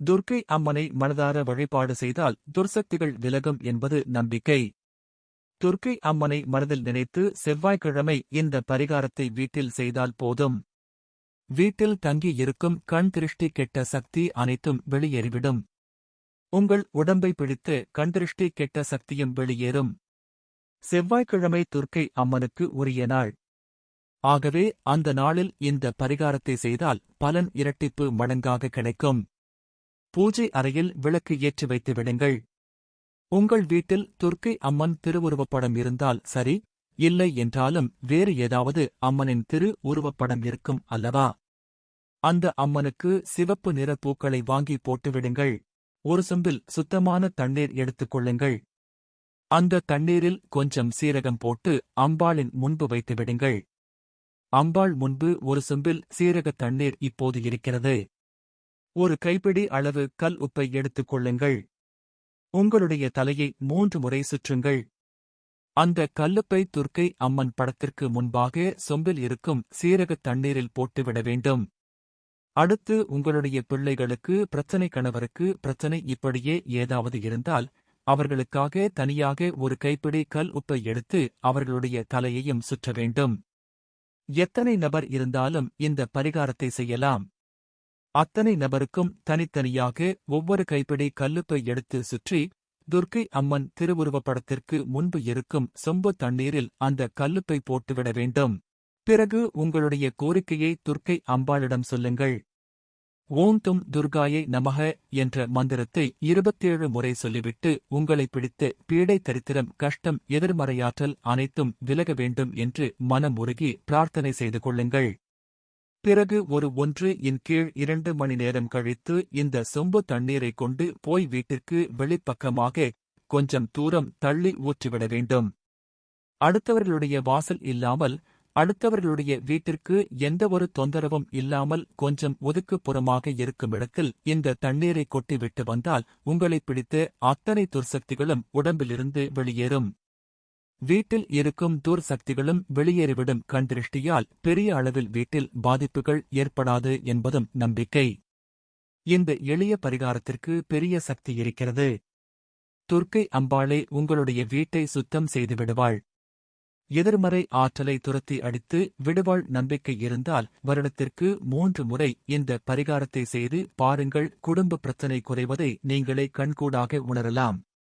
துர்க்கை அம்மனை மனதார வழிபாடு செய்தால் துர்சக்திகள் விலகும் என்பது நம்பிக்கை. துர்க்கை அம்மனை மனதில் நினைத்து செவ்வாய்க்கிழமை இந்த பரிகாரத்தை வீட்டில் செய்தால் போதும். வீட்டில் தங்கி இருக்கும் கண் திருஷ்டி கெட்ட சக்தி அனைத்தும் வெளியேறிவிடும். உங்கள் உடம்பை பிடித்து கண் திருஷ்டி கெட்ட சக்தியும் வெளியேறும். செவ்வாய்க்கிழமை துர்க்கை அம்மனுக்கு உரிய நாள். ஆகவே அந்த நாளில் இந்த பரிகாரத்தை செய்தால் பலன் இரட்டிப்பு மடங்காக கிடைக்கும். பூஜை அறையில் விளக்கு ஏற்றி வைத்து விடுங்கள். உங்கள் வீட்டில் துர்க்கை அம்மன் திருவுருவப்படம் இருந்தால் சரி இல்லை என்றாலும் வேறு ஏதாவது அம்மனின் திரு உருவப்படம் இருக்கும் அல்லவா? அந்த அம்மனுக்கு சிவப்பு நிற பூக்களை வாங்கி போட்டுவிடுங்கள் ஒரு சொம்பில் சுத்தமான தண்ணீர் எடுத்துக் கொள்ளுங்கள். அந்த தண்ணீரில் கொஞ்சம் சீரகம் போட்டு அம்பாளின் முன்பு வைத்துவிடுங்கள் அம்பாள் முன்பு ஒரு சொம்பில் சீரக தண்ணீர் இப்போது இருக்கிறது. ஒரு கைப்பிடி அளவு கல் உப்பை எடுத்துக் கொள்ளுங்கள். உங்களுடைய தலையை மூன்று முறை சுற்றுங்கள். அந்த கல்லுப்பை துர்க்கை அம்மன் படத்திற்கு முன்பாக சொம்பில் இருக்கும் சீரகத் தண்ணீரில் போட்டுவிட வேண்டும். அடுத்து உங்களுடைய பிள்ளைகளுக்கு பிரச்சனை கணவருக்கு பிரச்சனை இப்படியே ஏதாவது இருந்தால் அவர்களுக்காக தனியாக ஒரு கைப்பிடி கல் உப்பை எடுத்து அவர்களுடைய தலையையும் சுற்ற வேண்டும். எத்தனை நபர் இருந்தாலும் இந்த பரிகாரத்தை செய்யலாம். அத்தனை நபருக்கும் தனித்தனியாக ஒவ்வொரு கைப்பிடி கல்லுப்பை எடுத்து சுற்றி துர்க்கை அம்மன் திருவுருவப்படத்திற்கு முன்பு இருக்கும் சொம்பு தண்ணீரில் அந்த கல்லுப்பை போட்டுவிட வேண்டும். பிறகு உங்களுடைய கோரிக்கையை துர்க்கை அம்பாளிடம் சொல்லுங்கள். ஓம் தும் துர்காயை நமக என்ற மந்திரத்தை இருபத்தேழு முறை சொல்லிவிட்டு உங்களை பிடித்து பீடை தரித்திரம் கஷ்டம் எதிர்மறையாற்றல் அனைத்தும் விலக வேண்டும் என்று மனமுருகி பிரார்த்தனை செய்து கொள்ளுங்கள். பிறகு ஒரு ஒன்று இன் கீழ் இரண்டு மணி நேரம் கழித்து இந்த சொம்பு தண்ணீரை கொண்டு போய் வீட்டிற்கு வெளிப்பக்கமாக கொஞ்சம் தூரம் தள்ளி ஊற்றிவிட வேண்டும். அடுத்தவர்களுடைய வாசல் இல்லாமல் அடுத்தவர்களுடைய வீட்டிற்கு எந்த ஒரு தொந்தரவும் இல்லாமல் கொஞ்சம் ஒதுக்குப்புறமாக இருக்கும் இடத்தில் இந்த தண்ணீரை கொட்டிவிட்டு வந்தால் உங்களை பிடித்து அத்தனை துர்சக்திகளும் உடம்பிலிருந்து வெளியேறும். வீட்டில் இருக்கும் தூர் சக்திகளும் வெளியேறிவிடும். கண்திருஷ்டியால் பெரிய அளவில் வீட்டில் பாதிப்புகள் ஏற்படாது என்பதும் நம்பிக்கை. இந்த எளிய பரிகாரத்திற்கு பெரிய சக்தி இருக்கிறது. துர்க்கை அம்பாளே உங்களுடைய வீட்டை சுத்தம் செய்து விடுவாள். எதிர்மறை ஆற்றலை துரத்தி அடித்து விடுவாள் நம்பிக்கை இருந்தால் வருடத்திற்கு மூன்று முறை இந்த பரிகாரத்தை செய்து பாருங்கள். குடும்ப பிரச்சனை குறைவதை நீங்களே கண்கூடாக உணரலாம்.